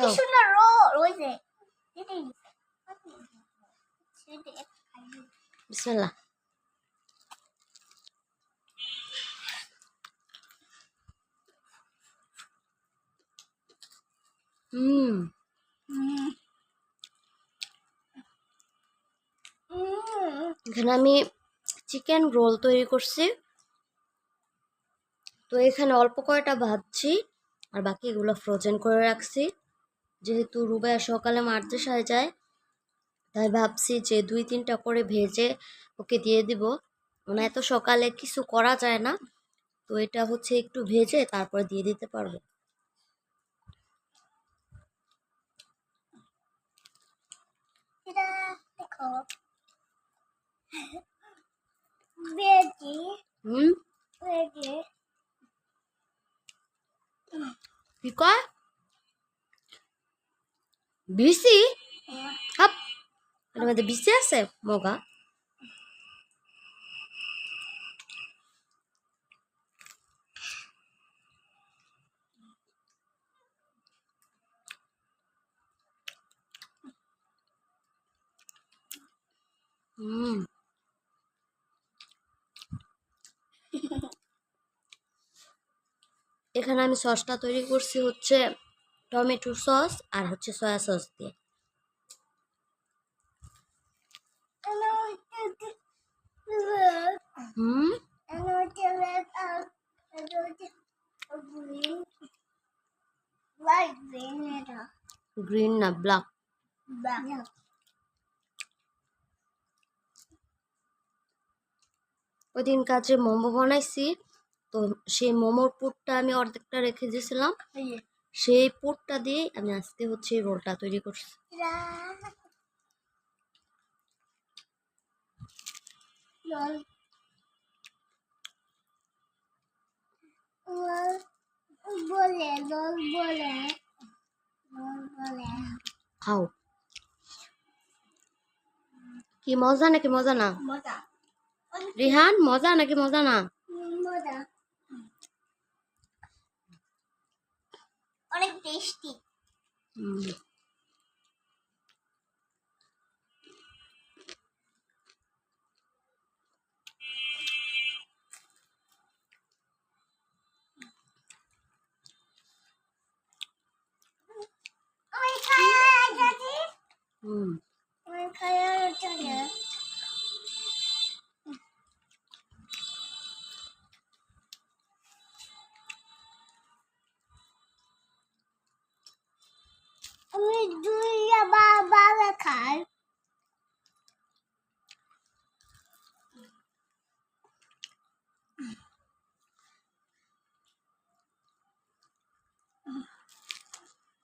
খাও সুন্দর এটাই সেটাই বিসমিল্লাহ হুম এখানে আমি চিকেন রোল তৈরি করছি। তো এখানে অল্প কয়টা ভাজছি আর বাকিগুলো ফ্রোজেন করে রাখছি। যেহেতু রুবাইয়া সকালে মাদ্রাসায় যায় তাই ভাবছি যে দুই তিনটা করে ভেজে ওকে দিয়ে দিব। মানে এত সকালে কিছু করা যায় না তো এটা হচ্ছে একটু ভেজে তারপর দিয়ে দিতে পারব। হুম? কি কয়? বিসি? হাপ এর মধ্যে বিসি আছে মগা। এখানে আমি সসটা তৈরি করছি হচ্ছে টমেটো সস আর হচ্ছে সয়া সস দিয়ে। গ্রিন না, ব্ল্যাক। ওই দিন কাছে মোমো বানাইছি, তো সেই মোমোর পুরটা আমি অর্ধেকটা রেখে দিয়েছিলাম। সেই পোটটা দিয়ে আমি আজকে হচ্ছে রোলটা তৈরি করছি। খাও। কি মজা নাকি মজা না? রিহান মজা নাকি মজা না মজা অনেক টেস্টি